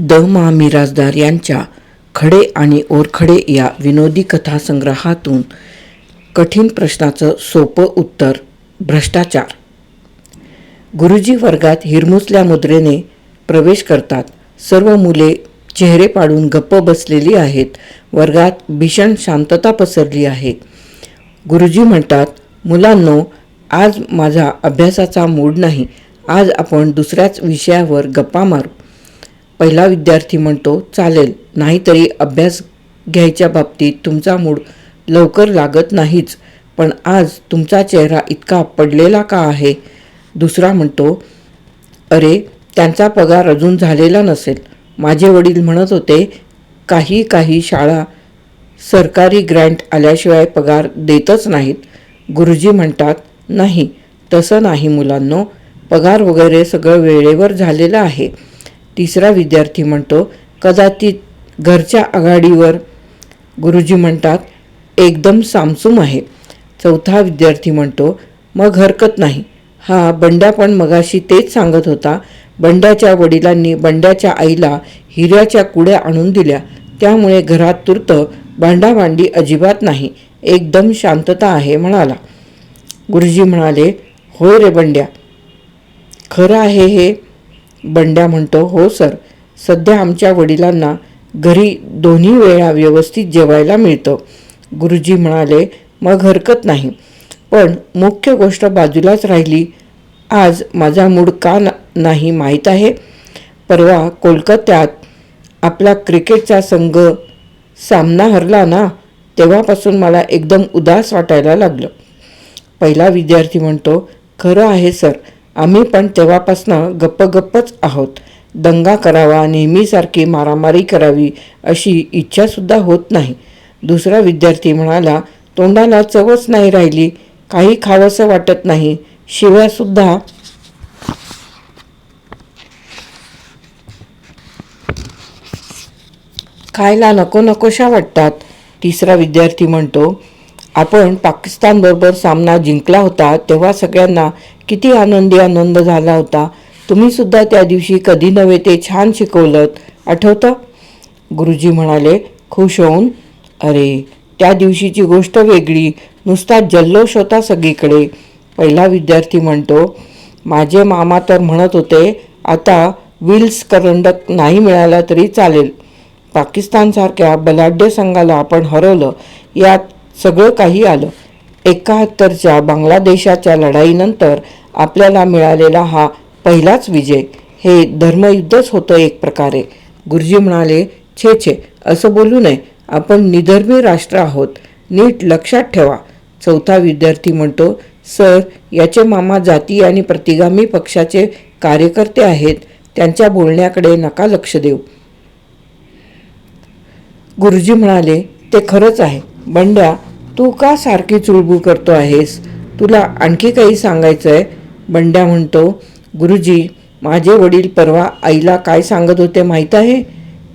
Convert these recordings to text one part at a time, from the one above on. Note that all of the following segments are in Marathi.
द मा मिराजदार यांच्या खडे आणि ओरखडे या विनोदी कथासंग्रहातून कठीण प्रश्नाचं सोपं उत्तर भ्रष्टाचार. गुरुजी वर्गात हिरमुसल्या मुद्रेने प्रवेश करतात. सर्व मुले चेहरे पाडून गप्प बसलेली आहेत. वर्गात भीषण शांतता पसरली आहे. गुरुजी म्हणतात मुलांनो आज माझा अभ्यासाचा मूड नाही. आज आपण दुसऱ्याच विषयावर गप्पा मारू. पहिला विद्यार्थी म्हणतो चालेल नाहीतरी अभ्यास घ्यायच्या बाबतीत तुमचा मूड लवकर लागत नाहीच पण आज तुमचा चेहरा इतका पडलेला का आहे? दुसरा म्हणतो अरे त्यांचा पगार अजून झालेला नसेल. माझे वडील म्हणत होते काही काही शाळा सरकारी ग्रँट आल्याशिवाय पगार देतच नाहीत. गुरुजी म्हणतात नाही तसं नाही मुलांनो. पगार वगैरे सगळं वेळेवर झालेलं आहे. तिसरा विद्यार्थी म्हणतो कदाचित घरच्या आघाडीवर गुरुजी म्हणतात एकदम सामसूम आहे. चौथा विद्यार्थी म्हणतो मग हरकत नाही. हा बंड्या पण मगाशी तेच सांगत होता. बंड्याच्या वडिलांनी बंड्याच्या आईला हिऱ्याच्या कुड्या आणून दिल्या. त्यामुळे घरात तुर्त भांडाभांडी अजिबात नाही. एकदम शांतता आहे म्हणाला. गुरुजी म्हणाले होय रे बंड्या खरं आहे हे. बंड्या म्हणतो हो सर सध्या आमच्या वडिलांना घरी दोन्ही वेळा व्यवस्थित जेवायला मिळतं. गुरुजी म्हणाले मग हरकत नाही. पण मुख्य गोष्ट बाजूलाच राहिली. आज माझा मूड का ना नाही माहीत आहे. परवा कोलकात्यात आपला क्रिकेटचा संघ सामना हरला ना तेव्हापासून मला एकदम उदास वाटायला लागलं. पहिला विद्यार्थी म्हणतो खरं आहे सर. आम्ही पण तेव्हापासनं गप्प गप्पच आहोत. दंगा करावा नेहमीसारखी मारामारी करावी अशी इच्छासुद्धा होत नाही. दुसरा विद्यार्थी म्हणाला तोंडाला चवच नाही राहिली काही खावंसं वाटत नाही. शिव्यासुद्धा खायला नको नकोशा वाटतात. तिसरा विद्यार्थी म्हणतो आपण पाकिस्तानबरोबर सामना जिंकला होता तेव्हा सगळ्यांना किती आनंदी आनंद झाला होता. तुम्ही सुद्धा त्या दिवशी कधी नव्हे ते छान शिकवलं आठवतं? गुरुजी म्हणाले खुश होऊन. अरे त्या दिवशीची गोष्ट वेगळी नुसता जल्लोष होता सगळीकडे. पहिला विद्यार्थी म्हणतो माझे मामा तर म्हणत होते आता विल्स करंडक नाही मिळाला तरी चालेल. पाकिस्तानसारख्या बलाढ्य संघाला आपण हरवलं यात सगळं काही आलं. एकाहत्तरच्या बांगलादेशाच्या लढाईनंतर आपल्याला मिळालेला हा पहिलाच विजय. हे धर्मयुद्धच होतं एक प्रकारे. गुरुजी म्हणाले छे छे असं बोलू नये. आपण निधर्मी राष्ट्र आहोत. नीट लक्षात ठेवा. चौथा विद्यार्थी म्हणतो सर याचे मामा जाती आणि प्रतिगामी पक्षाचे कार्यकर्ते आहेत. त्यांच्या बोलण्याकडे नका लक्ष देऊ. गुरुजी म्हणाले ते खरंच आहे. बंड्या तू का सारखी चुळबुळ करतो आहेस? तुला आणखी काही सांगायचं आहे बंड्या म्हणतो गुरुजी माझे वडील परवा आईला काय सांगत होते माहीत आहे?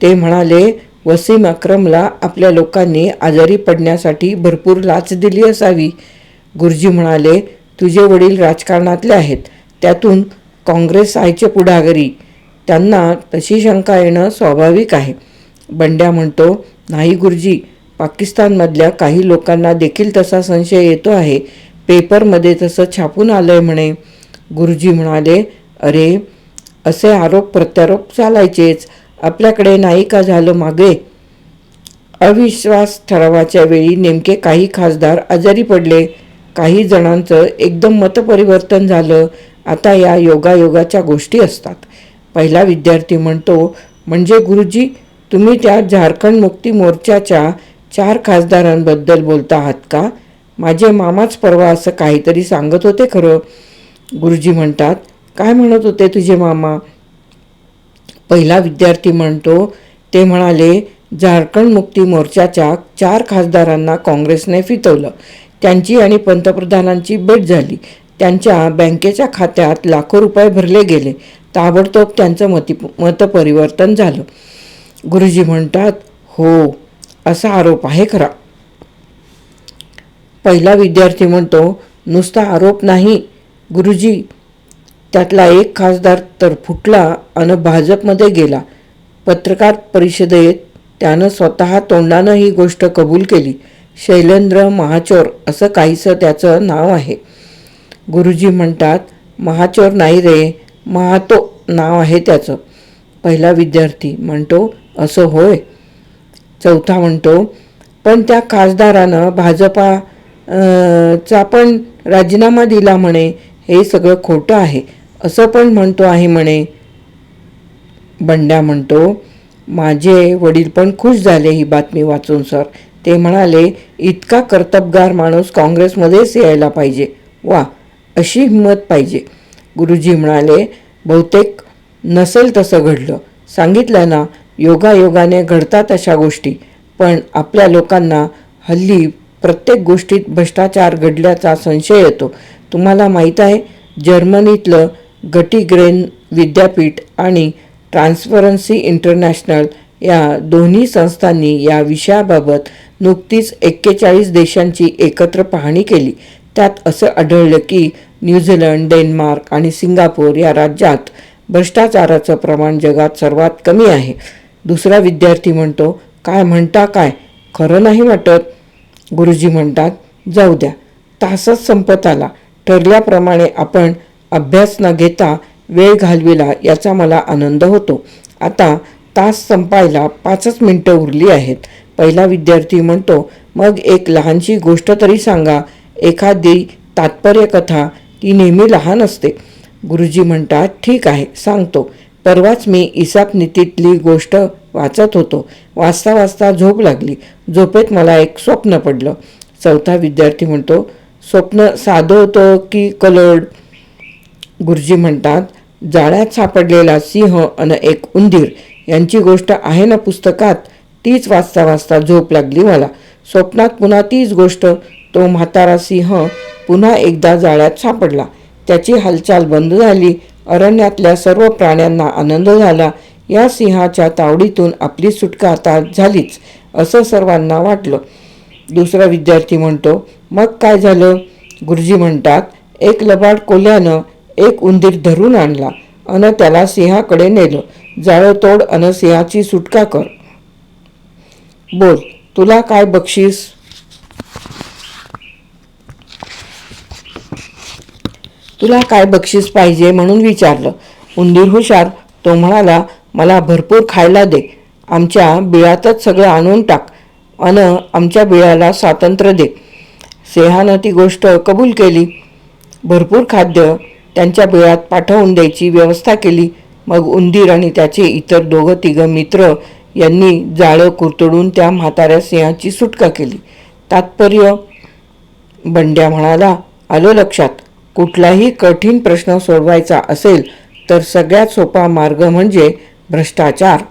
ते म्हणाले वसीम अक्रमला आपल्या लोकांनी आजारी पडण्यासाठी भरपूर लाच दिली असावी. गुरुजी म्हणाले तुझे वडील राजकारणातले आहेत. त्यातून काँग्रेस आयचे पुढागरी त्यांना तशी शंका येणं स्वाभाविक आहे. बंड्या म्हणतो नाही गुरुजी पाकिस्तानमधल्या काही लोकांना देखील तसा संशय येतो आहे. पेपरमध्ये तसं छापून आलंय म्हणे. गुरुजी म्हणाले अरे असे आरोप प्रत्यारोप चालायचेच. आपल्याकडे नाही का झालं मागे? अविश्वास ठरावाच्या वेळी नेमके काही खासदार आजारी पडले. काही जणांचं एकदम मतपरिवर्तन झालं. आता या योगायोगाच्या गोष्टी असतात. पहिला विद्यार्थी म्हणतो म्हणजे गुरुजी तुम्ही त्या झारखंड मुक्ती मोर्चाच्या चार खासदारांबद्दल बोलता आहात का? माझे मामाच परवा असं काहीतरी सांगत होते खरं गुरुजी म्हणतात. काय म्हणत होते तुझे मामा? पहिला विद्यार्थी म्हणतो ते म्हणाले झारखंड मुक्ती मोर्चाच्या चार खासदारांना काँग्रेसने फितवलं त्यांची आणि पंतप्रधानांची भेट झाली. त्यांच्या बँकेच्या खात्यात लाखो रुपये भरले गेले. ताबडतोब त्यांचं मती मतपरिवर्तन झालं. गुरुजी म्हणतात हो असा आरोप आहे खरा. पहिला विद्यार्थी म्हणतो नुसता आरोप नाही गुरुजी. त्यातला एक खासदार तर फुटला आणि भाजपमध्ये गेला. पत्रकार परिषदेत त्यानं स्वतः तोंडानं ही गोष्ट कबूल केली. शैलेंद्र महाचोर असं काहीसं त्याचं नाव आहे. गुरुजी म्हणतात महाचोर नाही रे महातो नाव आहे त्याचं. पहिला विद्यार्थी म्हणतो असं होय. चौथा म्हणतो. पण त्या खासदारानं भाजपा चा पण राजीनामा दिला म्हणे हे सगळं खोटं आहे. असं पण म्हणतो आहे म्हणे. बंड्या म्हणतो माझे वडील पण खुश झाले ही बातमी वाचून सर. ते म्हणाले इतका कर्तबगार माणूस काँग्रेसमध्येच यायला पाहिजे. वा अशी हिंमत पाहिजे. गुरुजी म्हणाले बहुतेक नसेल तसं घडलं. सांगितलं ना योगायोगाने घडतात अशा गोष्टी पण आपल्या लोकांना हल्ली प्रत्येक गोष्टीत भ्रष्टाचार घडल्याचा संशय येतो. तुम्हाला माहीत आहे जर्मनीतलं गटीग्रेन विद्यापीठ आणि ट्रान्सपरन्सी इंटरनॅशनल या दोन्ही संस्थांनी या विषयाबाबत नुकतीच एक्केचाळीस देशांची एकत्र पाहणी केली. त्यात असं आढळलं की न्यूझीलंड डेन्मार्क आणि सिंगापूर या राज्यात भ्रष्टाचाराचं प्रमाण जगात सर्वात कमी आहे. दुसरा विद्यार्थी म्हणतो काय म्हणता काय? खरं नाही वाटत. गुरुजी म्हणतात जाऊ द्या तासच संपत आला. ठरल्याप्रमाणे आपण अभ्यास न घेता वेळ घालविला याचा मला आनंद होतो. आता तास संपायला पाचच मिनटं उरली आहेत. पहिला विद्यार्थी म्हणतो मग एक लहानशी गोष्ट तरी सांगा. एखादी तात्पर्य कथा ती नेहमी लहान असते. गुरुजी म्हणतात ठीक आहे सांगतो. परवाच मी इसाप नीतीतली गोष्ट वाचत होतो. वाचता वाचता झोप लागली. झोपेत मला एक स्वप्न पडलं. चौथा विद्यार्थी म्हणतो स्वप्न साधं होतं की कलर्ड गुरुजी म्हणतात जाळ्यात सापडलेला सिंह आणि एक उंदीर यांची गोष्ट आहे ना पुस्तकात? तीच वाचता वाचता झोप लागली मला. स्वप्नात पुन्हा तीच गोष्ट. तो म्हातारा सिंह पुन्हा एकदा जाळ्यात सापडला. त्याची हालचाल बंद झाली. अरण्यातल्या सर्व प्राण्यांना आनंद झाला. या सिंहाच्या तावडीतून आपली सुटका आता झालीच असं सर्वांना वाटलं. दुसरा विद्यार्थी म्हणतो मग काय झालं? गुरुजी म्हणतात एक लबाड कोल्यानं एक उंदीर धरून आणला. अन त्याला सिंहाकडे नेलं. जाळं तोड अन सिंहाची सुटका कर. बोल तुला काय बक्षीस? तुला काय बक्षीस पाहिजे म्हणून विचारलं. उंदीर हुशार तो म्हणाला मला भरपूर खायला दे. आमच्या बिळातच सगळं आणून टाक. अन आमच्या बिळाला स्वातंत्र्य दे. सिंहानं ती गोष्ट कबूल केली. भरपूर खाद्य त्यांच्या बिळात पाठवून द्यायची व्यवस्था केली. मग उंदीर आणि त्याचे इतर दोघं तिघं मित्र यांनी जाळं कुरतडून त्या म्हाताऱ्या सिंहाची सुटका केली. तात्पर्य बंड्या म्हणाला आलं लक्षात. कुठलाही कठीण प्रश्न सोडवायचा असेल तर सगळ्यात सोपा मार्ग म्हणजे भ्रष्टाचार.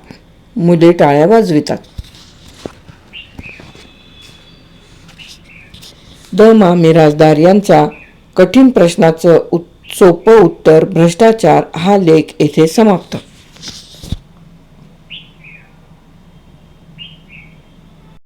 मुले टाळ्या वाजवितात. द मा मिराजदार यांचा कठीण प्रश्नाचं उत सोपं उत्तर भ्रष्टाचार हा लेख येथे समाप्त.